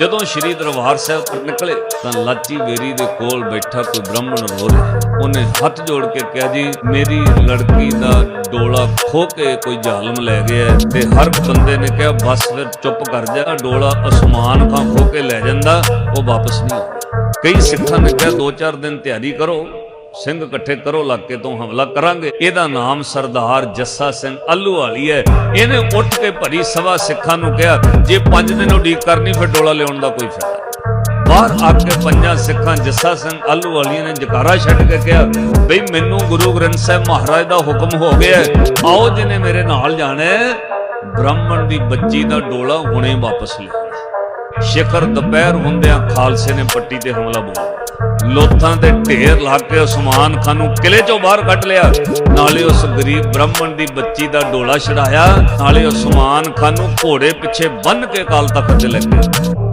ਜਦੋਂ ਸ਼੍ਰੀ ਦਰਬਾਰ ਸਾਹਿਬ ਤੋਂ ਨਿਕਲੇ, ਤਾਂ ਲਾਚੀ ਵੇਰੀ ਦੇ ਕੋਲ ਬੈਠਾ ਕੋਈ ਬ੍ਰਾਹਮਣ ਬੋਲਿਆ ਉਹਨੇ ਹੱਥ ਜੋੜ ਕੇ ਕਿਹਾ, ਜੀ, ਮੇਰੀ ਲੜਕੀ ਦਾ ਡੋਲਾ ਖੋ ਕੇ ਕੋਈ ਜ਼ਾਲਮ ਲੈ ਗਿਆ ਤੇ ਹਰ ਬੰਦੇ ਨੇ ਕਿਹਾ, ਬਸ ਫਿਰ ਚੁੱਪ ਕਰ ਜਾ, ਡੋਲਾ ਅਸਮਾਨ ਖਾਂ ਖੋ ਕੇ ਲੈ ਜਾਂਦਾ, ਉਹ ਵਾਪਸ ਨਹੀਂ ਆਉਂਦਾ। ਕਈ ਸਿੱਖਾਂ ਨੇ ਕਿਹਾ, ਦੋ ਚਾਰ ਦਿਨ ਤਿਆਰੀ ਕਰੋ। ਸਿੰਘ ਇਕੱਠੇ ਕਰੋ ਇਲਾਕੇ ਤੋਂ ਹਮਲਾ ਕਰਾਂਗੇ। ਇਹਦਾ ਨਾਮ ਸਰਦਾਰ ਜੱਸਾ ਸਿੰਘ ਆਲੂ ਵਾਲੀ ਹੈ। ਇਹਨੇ ਉੱਠ ਕੇ ਭਰੀ ਸਵਾ ਸਿੱਖਾਂ ਨੂੰ ਕਿਹਾ, ਜੇ 5 ਦਿਨ ਉਡੀਕ ਕਰਨੀ, ਫਿਰ ਡੋਲਾ ਲਿਆਉਣ ਦਾ ਕੋਈ ਫਾਇਦਾ ਬਾਹਰ ਆ ਕੇ ਪੰਜਾਂ ਸਿੱਖਾਂ ਜੱਸਾ ਸਿੰਘ ਆਲੂ ਵਾਲੀਆਂ ਨੇ ਜਕਾਰਾ ਛੱਡ ਕੇ ਕਿਹਾ, ਬਈ ਮੈਨੂੰ ਗੁਰੂ ਗ੍ਰੰਥ ਸਾਹਿਬ ਮਹਾਰਾਜ ਦਾ ਹੁਕਮ ਹੋ ਗਿਆ ਆਓ ਜਿਹਨੇ ਮੇਰੇ ਨਾਲ ਜਾਣਾ ਬ੍ਰਾਹਮਣ ਦੀ ਬੱਚੀ ਦਾ ਡੋਲਾ ਹੁਣੇ ਵਾਪਸ ਲਿਆ ਸ਼ਿਖਰ ਦੁਪਹਿਰ ਹੁੰਦਿਆਂ ਖਾਲਸੇ ਨੇ ਪੱਟੀ ਤੇ ਹਮਲਾ ਬੋਲਿਆ ਲੋਥਾਂ ਦੇ ਢੇਰ ਲਾ ਕੇ ਉਸਮਾਨ ਖਾਨ ਨੂੰ ਕਿਲੇ ਚੋਂ ਬਾਹਰ ਕੱਢ ਲਿਆ। ਨਾਲੇ ਉਸ ਗਰੀਬ ਬ੍ਰਾਹਮਣ ਦੀ ਬੱਚੀ ਦਾ ਡੋਲਾ ਛਡਾਇਆ। ਨਾਲੇ ਉਸਮਾਨ ਖਾਨ ਨੂੰ ਘੋੜੇ ਪਿੱਛੇ ਬੰਨ ਕੇ ਕਾਲ ਤਖਤ ਤੇ ਲੈ ਗਿਆ